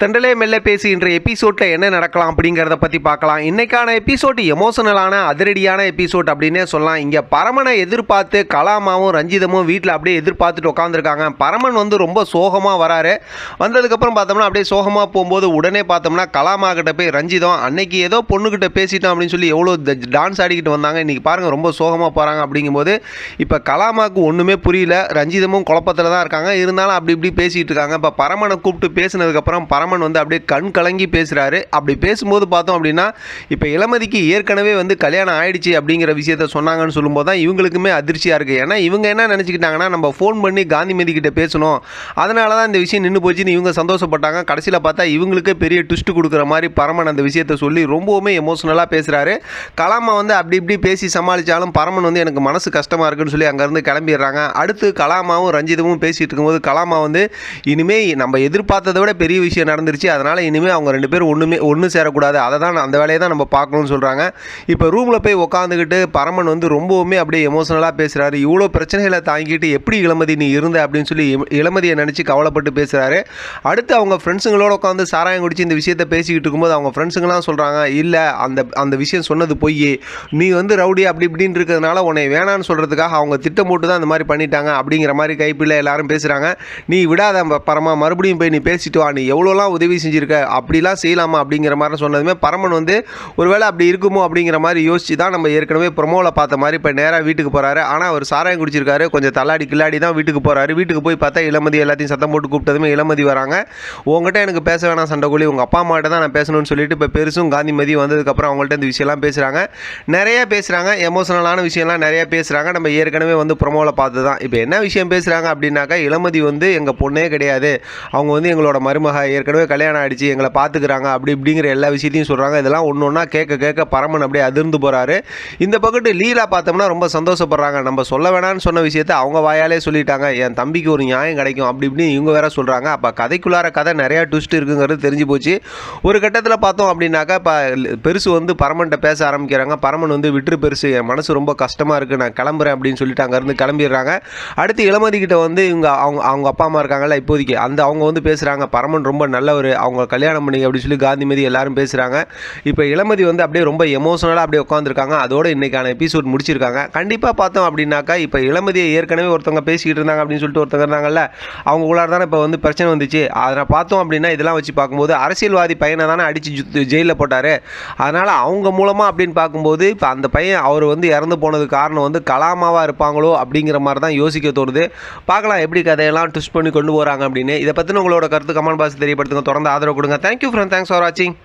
தெண்டலே மெல்ல பேசி இன்றைய எபிசோட்டில் என்ன நடக்கலாம் அப்படிங்கிறத பற்றி பார்க்கலாம். இன்னைக்கான எபிசோட் எமோஷனலான அதிரடியான எபிசோட் அப்படின்னே சொல்லலாம். இங்கே பரமனை எதிர்பார்த்து கலாமாவும் ரஞ்சிதமும் வீட்டில் அப்படியே எதிர்பார்த்துட்டு உட்காந்துருக்காங்க பரமன் வந்து ரொம்ப சோகமாக வராரு. வந்ததுக்கப்புறம் பார்த்தோம்னா அப்படியே சோகமாக போகும்போது உடனே பார்த்தோம்னா கலாமா கிட்ட போய் ரஞ்சிதம் அன்னைக்கு ஏதோ பொண்ணுக்கிட்ட பேசிட்டோம் அப்படின்னு சொல்லி எவ்வளோ டான்ஸ் ஆடிக்கிட்டு வந்தாங்க. இன்றைக்கி பாருங்கள் ரொம்ப சோகமாக போகிறாங்க அப்படிங்கும்போது இப்போ கலாமாவுக்கு ஒன்றுமே புரியல. ரஞ்சிதமும் குழப்பத்தில் தான் இருக்காங்க. இருந்தாலும் அப்படி இப்படி பேசிகிட்டு இருக்காங்க. இப்போ பரமனை கூப்பிட்டு பேசினதுக்கப்புறம் பரம பரமன் வந்து அப்படியே கண் கலங்கி பேசுகிறாரு அப்படி பேசும்போது பார்த்தோம் அப்படின்னா இப்போ இளமதிக்கு ஏற்கனவே வந்து கல்யாணம் ஆயிடுச்சு அப்படிங்கிற விஷயத்த சொன்னாங்கன்னு சொல்லும்போது தான் இவங்களுக்குமே அதிர்ச்சியாக இருக்குது ஏன்னா இவங்க என்ன நினச்சிக்கிட்டாங்கன்னா நம்ம ஃபோன் பண்ணி காந்திமதி கிட்ட பேசணும். அதனால தான் இந்த விஷயம் நின்று போச்சுன்னு இவங்க சந்தோஷப்பட்டாங்க. கடைசியில் பார்த்தா இவங்களுக்கே பெரிய ட்விஸ்ட் கொடுக்குற மாதிரி பரமன் அந்த விஷயத்த சொல்லி ரொம்பவுமே எமோஷனலாக பேசுகிறாரு கலாமா வந்து அப்படி இப்படி பேசி சமாளித்தாலும் பரமன் வந்து எனக்கு மனசு கஷ்டமாக இருக்குன்னு சொல்லி அங்கேருந்து கிளம்பிடுறாங்க. அடுத்து கலாமாவும் ரஞ்சிதமும் பேசிகிட்டு இருக்கும்போது கலாமா வந்து இனிமேல் நம்ம எதிர்பார்த்ததை விட பெரிய விஷயம் நடந்துருச்சு. அதனால் இனிமேல் அவங்க ரெண்டு பேரும் ஒன்றுமே ஒன்று சேரக்கூடாது. அதை தான் அந்த வேலையை தான் நம்ம பார்க்கணும்னு சொல்கிறாங்க இப்போ ரூமில் போய் உட்காந்துக்கிட்டு பரமன் வந்து ரொம்பவுமே அப்படியே எமோஷனலாக பேசுகிறாரு இவ்வளோ பிரச்சனைகளை தாங்கிட்டு எப்படி இளமதி நீ இருந்த அப்படின்னு சொல்லி இளமதியை நினச்சி கவலைப்பட்டு பேசுகிறாரு அடுத்து அவங்க ஃப்ரெண்ட்ஸுங்களோட உட்காந்து சாராயம் குடிச்சு இந்த விஷயத்தை பேசிக்கிட்டு இருக்கும்போது அவங்க ஃப்ரெண்ட்ஸுங்களாம் சொல்கிறாங்க இல்லை அந்த அந்த விஷயம் சொன்னது பொய் நீ வந்து ரவுடி அப்படி இப்படின்னு இருக்கிறதுனால உன்னை வேணான்னு சொல்கிறதுக்காக அவங்க திட்டம் போட்டு தான் இந்த மாதிரி பண்ணிட்டாங்க. அப்படிங்கிற மாதிரி கைப்பிள்ளை எல்லாரும் பேசுகிறாங்க நீ விடாத ப- பரமா மறுபடியும் போய் நீ பேசிட்டு வா. நீ எவ்வளோலாம் உதவி செஞ்சுருக்க? அப்படிலாம் செய்யலாமா? அப்படிங்கிற மாதிரி சொன்னதுமே பரமன் வந்து ஒருவேளை அப்படி இருக்குமோ அப்படிங்கிற மாதிரி யோசிச்சு தான் நம்ம ஏற்கனவே ப்ரொமோவில் பார்த்த மாதிரி இப்போ நேராக வீட்டுக்கு போகிறாரு ஆனால் அவர் சாராயம் குடிச்சிருக்காரு. கொஞ்சம் தள்ளாடி கில்லாடி தான் வீட்டுக்கு போகிறாரு வீட்டுக்கு போய் பார்த்தா இளமதி எல்லாத்தையும் சத்தம் போட்டு கூப்பிட்டதுமே இளமதி வராங்க. உங்கள்கிட்ட எனக்கு பேச வேணாம் சண்டைக்குழி உங்கள் அப்பா அம்மாட்ட தான் நான் பேசணும்னு சொல்லிட்டு இப்போ பெருசும் காந்திமதி வந்ததுக்கப்புறம் அவங்கள்ட்ட இந்த விஷயம்லாம் பேசுகிறாங்க நிறைய பேசுகிறாங்க எமோஷனலான விஷயம்லாம் நிறைய பேசுகிறாங்க நம்ம ஏற்கனவே வந்து ப்ரொமோவில் பார்த்து தான் இப்போ என்ன விஷயம் பேசுகிறாங்க அப்படின்னாக்கா இளமதி வந்து எங்கள் பொண்ணே கிடையாது. அவங்க வந்து எங்களோட மருமக. ஏற்கனவே கல்யாணம் ஆயிடுச்சு எங்களை பார்த்துக்கிறாங்க அப்படி இப்படிங்கிற எல்லா விஷயத்தையும் சொல்கிறாங்க இதெல்லாம் ஒன்று ஒன்றா கேட்க கேட்க பரமன் அப்படியே அதிர்ந்து போகிறாரு இந்த பக்கத்து லீலா பார்த்தோம்னா ரொம்ப சந்தோஷப்படுறாங்க. நம்ம சொல்ல வேணாம்னு சொன்ன விஷயத்த அவங்க வாயாலே சொல்லிட்டாங்க. என் தம்பிக்கு ஒரு நியாயம் கிடைக்கும் அப்படி இப்படின்னு இவங்க வேற சொல்கிறாங்க அப்போ கதைக்குள்ளார கதை நிறையா ட்விஸ்ட் இருக்குங்கிறது தெரிஞ்சு போச்சு. ஒரு கட்டத்தில் பார்த்தோம் அப்படின்னாக்கா இப்போ பெருசு வந்து பரமன்ட்ட பேச ஆரம்பிக்கிறாங்க. பரமன் வந்து விட்டுரு பெருசு என் மனசு ரொம்ப கஷ்டமாக இருக்குது நான் கிளம்புறேன் அப்படின்னு சொல்லிட்டு அங்கேருந்து கிளம்பிடுறாங்க. அடுத்து இளமதி கிட்ட வந்து இவங்க அவங்க அவங்க அப்பா அம்மா இருக்காங்கல்ல இப்போதைக்கு அந்த அவங்க வந்து பேசுகிறாங்க பரமன் ரொம்ப நல்ல நல்லவர் அவங்க கல்யாணம் பண்ணிங்க அப்படின்னு சொல்லி காந்திமதி எல்லாரும் பேசுகிறாங்க இப்போ இளமதி வந்து அப்படியே ரொம்ப எமோஷனலாக அப்படியே உட்காந்துருக்காங்க அதோட இன்னைக்கான எபிசோட் முடிச்சிருக்காங்க. கண்டிப்பாக பார்த்தோம் அப்படின்னாக்கா இப்போ இளமதியை ஏற்கனவே ஒருத்தவங்க பேசிக்கிட்டு இருந்தாங்க அப்படின்னு சொல்லிட்டு ஒருத்தங்க இருந்தாங்கல்ல அவங்க உள்ளார தானே இப்போ வந்து பிரச்சனை வந்துச்சு. அதை பார்த்தோம் அப்படின்னா இதெல்லாம் வச்சு பார்க்கும்போது அரசியல்வாதி பையனை தானே அடித்து ஜெயிலில் போட்டார். அதனால் அவங்க மூலமாக அப்படின்னு பார்க்கும்போது இப்போ அந்த பையன் அவர் வந்து இறந்து போனது காரணம் வந்து கலாமாவாக இருப்பாங்களோ அப்படிங்கிற மாதிரி தான் யோசிக்க தோணுது. பார்க்கலாம் எப்படி கதையெல்லாம் ட்விஸ்ட் பண்ணி கொண்டு போகிறாங்க அப்படின்னு. இதை பற்றின உங்களோட கருத்து கமெண்ட் பாக்ஸ் தெரியப்படுத்துங்க. தொடர்ந்து ஆதரவு கொடுங்க. தேங்க்யூ ஃப்ரெண்ட் தேங்க்ஸ் ஃபார் வாட்சிங்